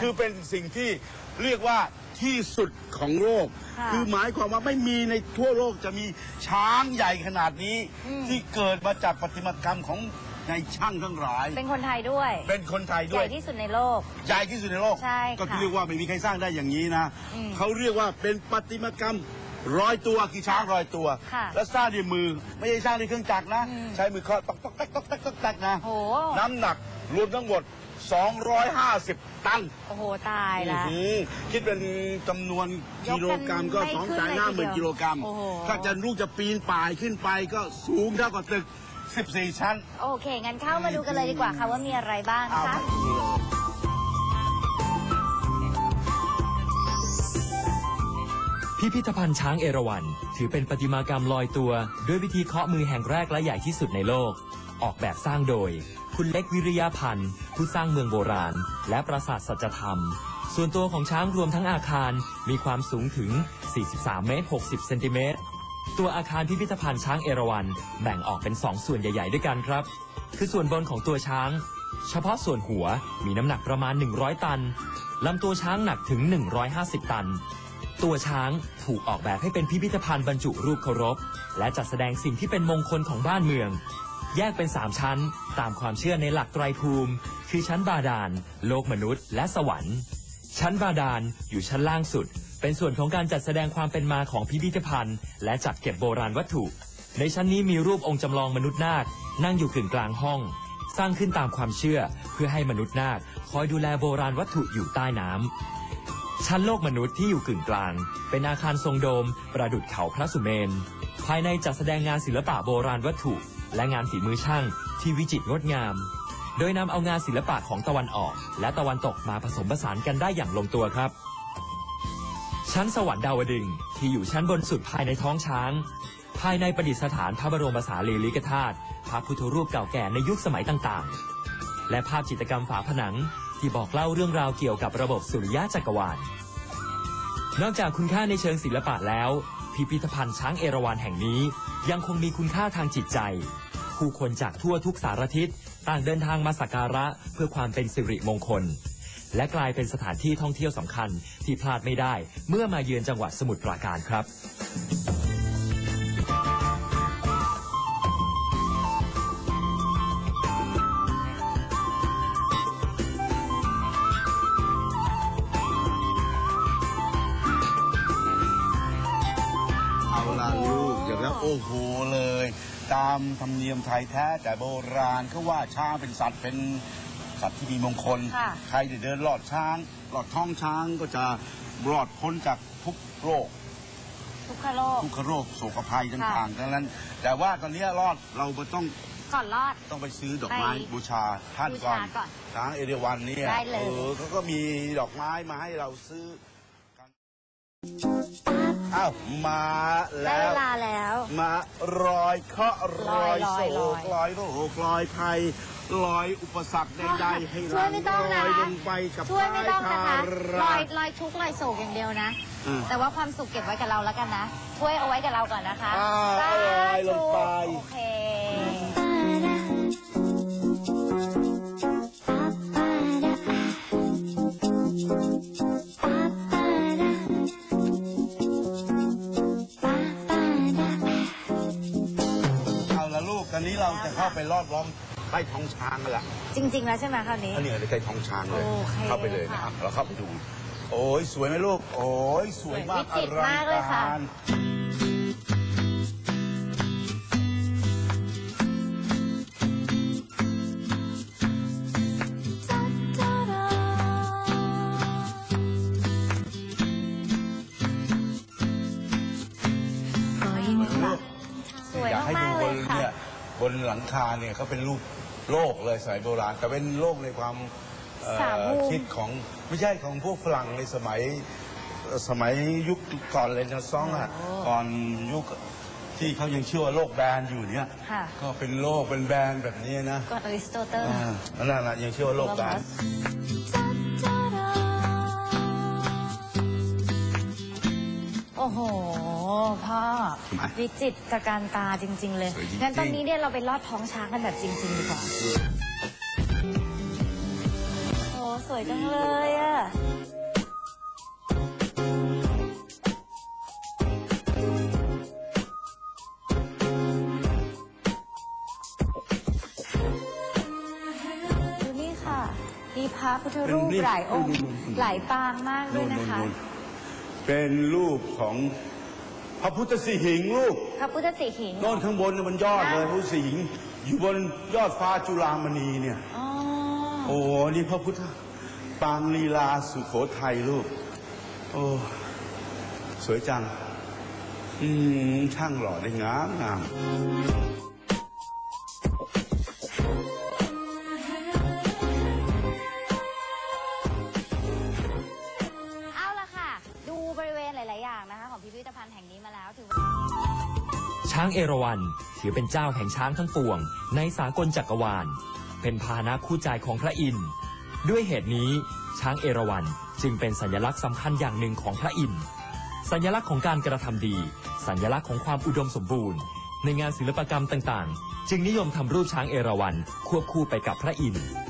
คือเป็นสิ่งที่เรียกว่าที่สุดของโลกค่ะคือหมายความว่าไม่มีในทั่วโลกจะมีช้างใหญ่ขนาดนี้อืมที่เกิดมาจากประติมากรรมของในช่างทั้งหลาย เป็นคนไทยด้วย เป็นคนไทยใหด้วญ่ยที่สุดในโลก ใหญ่ที่สุดในโลก ใช่ค่ะก็คือเรียกว่าไม่มีใครสร้างได้อย่างนี้นะอืมเขาเรียกว่าเป็นประติมากรรมร้อยตัวกี่ช้างร้อยตัวค่ะแล้วสร้างด้วยมือไม่ใช่สร้างด้วยเครื่องจักรนะอืมใช้มือเคาะตอกตอกแตกตอกแตกตอกแตกนะโหน้ำหนักรวมทั้งหมด 250 ตันโอ้โห ตายละ อื้อหือคิดเป็นจำนวนกิโลกรัมก็ยกกันสองไม่แสนขึ้นเลยห้าหมื่นทีเดียวกิโลกรัม โอ้โห ถ้าจะลูกจะปีนป่ายขึ้นไปก็สูงเท่ากับตึก 14 ชั้น โอเค งั้นเข้ามาดูกันเลยดีกว่าค่ะว่ามีอะไรบ้างเอานะคะ พิพิธภัณฑ์ช้างเอราวัณถือเป็นประติมากรรมลอยตัว ด้วยวิธีเคาะมือแห่งแรกและใหญ่ที่สุดในโลก ออกแบบสร้างโดย คุณเล็กวิริยาพันธ์ ผู้สร้างเมืองโบราณ และปราสาทสัจธรรม ส่วนตัวของช้างรวมทั้งอาคารมีความสูงถึง 43 เมตร 60 เซนติเมตร ตัวอาคารพิพิธภัณฑ์ช้างเอราวัณแบ่งออกเป็น 2 ส่วนใหญ่ ๆ ด้วยกันครับ คือส่วนบนของตัวช้าง เฉพาะส่วนหัวมีน้ำหนักประมาณ 100 ตันลำตัวช้างหนักถึง 150 ตัน ตัวช้างถูกออกแบบให้เป็นพิพิธภัณฑ์บรรจุรูปเคารพ และจัดแสดงสิ่งที่เป็นมงคลของบ้านเมือง แยกเป็น 3 ชั้น ตามความเชื่อในหลักไตรภูมิ คือชั้นบาดาล โลกมนุษย์ และสวรรค์ ชั้นบาดาลอยู่ชั้นล่างสุด เป็นส่วนของการจัดแสดงความเป็นมาของพิพิธภัณฑ์ และจัดเก็บโบราณวัตถุ ในชั้นนี้มีรูปองค์จำลองมนุษย์นาค นั่งอยู่กึ่งกลางห้อง สร้างขึ้นตามความเชื่อเพื่อให้มนุษย์นาคคอยดูแลโบราณวัตถุอยู่ใต้น้ำชั้นโลกมนุษย์ที่อยู่กึ่งกลาง เป็นอาคารทรงโดม ประดุจเขาพระสุเมนภายในจัดแสดงงานศิลปะโบราณวัตถุและงานฝีมือช่างที่วิจิตรงดงาม โดยนำเอางานศิลปะของตะวันออก และตะวันตกมาผสมผสานกันได้อย่างลงตัวครับ ชั้นสวรรค์ดาวดึงที่อยู่ชั้นบนสุดภายในท้องช้าง ภายในประดิษฐานพระบรมสารีริกธาตุพระพุทธรูปเก่าแก่ในยุคสมัยต่างๆ และภาพจิตรกรรมฝาผนังที่บอกเล่าเรื่องราวเกี่ยวกับระบบสุริยะจักรวาล นอกจากคุณค่าในเชิงศิลปะแล้ว พิพิธภัณฑ์ช้างเอราวัณแห่งนี้ ยังคงมีคุณค่าทางจิตใจ ผู้คนจากทั่วทุกสารทิศต่างเดินทางมาสักการะเพื่อความเป็นสิริมงคล และกลายเป็นสถานที่ท่องเที่ยวสำคัญที่พลาดไม่ได้เมื่อมาเยือนจังหวัดสมุทรปราการครับ ตามธรรมเนียมไทยแท้แต่โบราณเขาว่าช้างเป็นสัตว์เป็นสัตว์ที่มีมงคล ค่ะ ใครที่เดินลอดช้าง ลอดท้องช้างก็จะรอดพ้นจากทุกโรค ทุกขโลก ทุกขโรคโศกภัยต่างๆทั้งนั้น แต่ว่าตอนนี้รอดเราต้องก่อนรอด ต้องไปซื้อดอกไม้ไปบูชาท่านก่อนบูชาก่อนช้างเอเดวันเนี่ยได้เลยเออเขาก็มีดอกไม้มาให้เราซื้อ อ้าวมาได้แล้วเวลาแล้ว มารอยเคราะห์รอยลอยโศลอยกลอยโรคลอยภัยลอยอุปสรรคใดๆให้ช่วยไม่ต้องลนะอยลงไปกับช่วยไม่ต้องนะคะพายลอยลอยทุกข์ลอยโศกอย่างเดียวนะ อืม แต่ว่าความสุขเก็บไว้กับเราแล้วกันนะ ช่วยเอาไว้กับเราก่อนนะคะอ่าสาเอาลอยลงไปโอเค ตอนนี้เราจะเข้าไปลอดล้อมใต้ท้องช้างกันละจริง ๆ แล้วใช่ไหมคราวนี้อันนี้ในใต้ท้องช้างเลย โอเคเข้าไปเลยนะค่ะเราเข้าไปดู โอ้ยสวยไหมลูก โอ้ยสวยมากสวยวิจิตรมากเลยค่ะ อลังก นี่ยบนหลังคาเนี่ยเขาเป็นรูปโลกเลยสมัยโบราณแต่เป็นโลกในความเอ่อสามมุม คิดของไม่ใช่ของพวกฝรั่งในสมัยเอ่อสมัยยุคก่อนเรเนซองส์อะก่อนยุคที่เขายังเชื่อว่าโลกแบนอยู่เนี่ย ค่ะก็เป็นโลกเป็นแบนแบบนี้นะก่อนอริสโตเติล อ่านั่นแหละยังเชื่อว่าโลกแบนโอ้โห พ่อ ทำไมวิจิตรการตาจริง ๆ เลย สวยจริงๆ งั้นตอนนี้เนี่ยเราไปลอดท้องช้างกันแบบจริง ๆ ดีกว่า โอ้สวยจังเลยอะดูนี่ค่ะ มีพระพุทธรูปหลายองค์ หลายปางมากด้วยนะคะ เป็นรูปของพระพุทธสีหิงค์ลูกพระพุทธสิหิงค์โน่นข้างบนน่ะมันยอดเลยพระพุทธสีหิงค์อยู่บนยอดฟ้าจุฬามณีเนี่ย อ๋อ โอ้นี่พระพุทธปางลีลาสุโขทัยลูก โอ้ สวยจัง อืมช่างหล่อได้งามงาม ณฑ์แห่งนี้มาแล้วถือว่าช้างเอราวัณถือเป็นเจ้าแห่งช้างทั้งปวง ในสากลจักรวาล เป็นพาหนะคู่ใจของพระอินทร์ด้วยเหตุนี้ ช้างเอราวัณจึงเป็นสัญลักษณ์สำคัญอย่างหนึ่งของพระอินทร์สัญลักษณ์ของการกระทำดี สัญลักษณ์ของความอุดมสมบูรณ์ ในงานศิลปกรรมต่างๆ จึงนิยมทำรูปช้างเอราวัณควบคู่ไปกับพระอินทร์